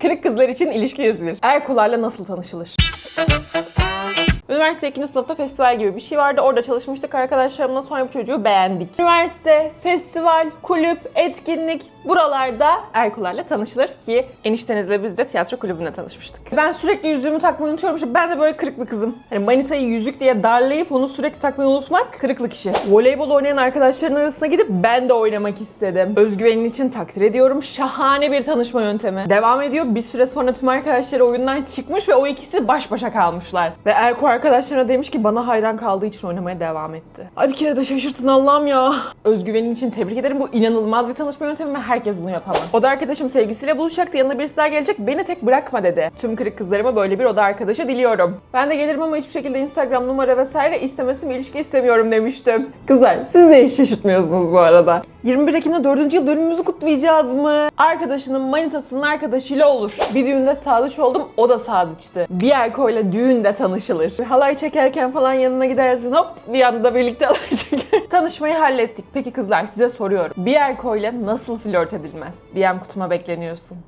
Kırık kızlar için ilişki 101. Erkularla nasıl tanışılır? Üniversite 2. sınıfta festival gibi bir şey vardı. Orada çalışmıştık arkadaşlarımla. Sonra bu çocuğu beğendik. Üniversite, festival, kulüp, etkinlik buralarda Erkular'la tanışılır ki eniştenizle biz de tiyatro kulübünde tanışmıştık. Ben sürekli yüzüğümü takmayı unutuyorum. İşte ben de böyle kırık bir kızım. Hani manitayı yüzük diye darlayıp onu sürekli takmayı unutmak kırıklık işi. Voleybol oynayan arkadaşların arasına gidip ben de oynamak istedim. Özgüvenin için takdir ediyorum. Şahane bir tanışma yöntemi. Devam ediyor. Bir süre sonra tüm arkadaşları oyundan çıkmış ve o ikisi baş başa kalmışlar. Ve Erko arkadaşlarına demiş ki bana hayran kaldığı için oynamaya devam etti. Ay bir kere de şaşırtın Allah'ım ya. Özgüvenin için tebrik ederim. Bu inanılmaz bir tanışma yöntemi ve herkes bunu yapamaz. O da arkadaşım sevgilisiyle buluşacaktı. Yanına birisi daha gelecek. Beni tek bırakma dedi. Tüm kırık kızlarıma böyle bir oda arkadaşı diliyorum. Ben de gelirim ama hiçbir şekilde Instagram numara vesaire istemesi bir ilişki istemiyorum demiştim. Kızlar siz de hiç şaşırtmıyorsunuz bu arada. 21 Ekim'de 4. yıl dönümümüzü kutlayacağız mı? Arkadaşının manitasının arkadaşıyla olur. Bir düğünde sadıç oldum, o da sadıçtı. Bir erkoyla düğünde tanışılır. Halay çekerken falan yanına gidersin hop bir anda birlikte halay çeker. Tanışmayı hallettik. Peki kızlar size soruyorum. Bir erkoyla nasıl flört edilmez? DM kutuma bekleniyorsun.